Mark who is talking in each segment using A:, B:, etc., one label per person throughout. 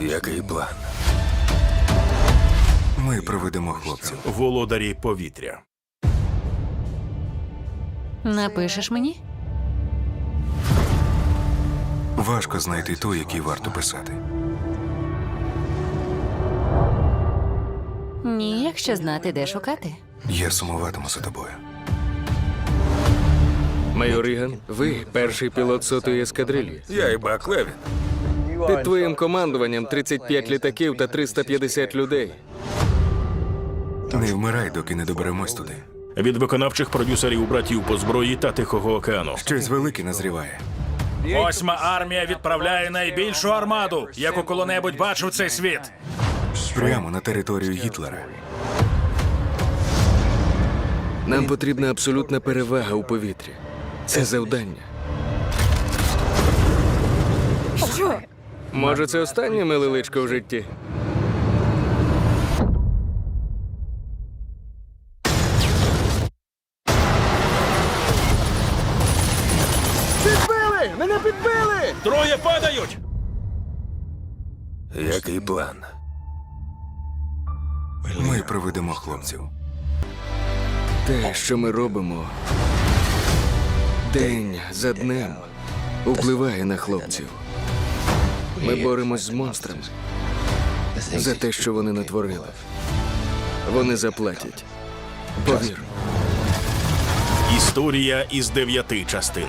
A: Який план?
B: Ми проведемо хлопців.
C: Володарі повітря.
D: Напишеш мені?
B: Важко знайти той, який варто писати.
D: Ні, якщо знати, де шукати.
B: Я сумуватиму за тобою.
E: Майор Ріган, ви перший пілот сотої ескадрилі.
A: Я і Бак Левін.
E: Під твоїм командуванням 35 літаків та 350 людей.
B: Не вмирай, доки не доберемось туди.
C: Від виконавчих продюсерів братів по зброї та Тихого океану.
B: Щось велике назріває.
F: Восьма армія відправляє найбільшу армаду, яку коли-небудь бачив цей світ.
B: Прямо на територію Гітлера.
E: Нам потрібна абсолютна перевага у повітрі. Це завдання. Може, це останнє милиличко в житті? Підбили! Мене підбили!
F: Троє падають!
A: Який план?
B: Ми проведемо хлопців.
E: Те, що ми робимо день за днем, впливає на хлопців. Ми боремось з монстрами за те, що вони натворили. Вони заплатять. Повір.
C: Історія із дев'яти частин.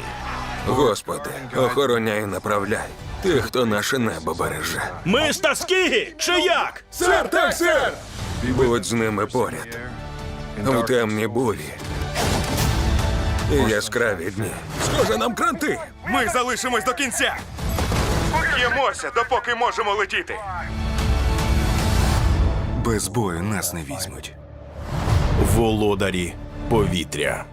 A: Господи, охороняй і направляй. Тих, хто наше небо береже.
C: Ми з Таскігі! Чи як?
A: Сер, так, сер! Будь з ними поряд. У темні бурі. І яскраві дні. Схоже, нам кранти.
G: Ми залишимось до кінця. Б'ємося, допоки можемо летіти.
B: Без бою нас не візьмуть.
C: Володарі повітря.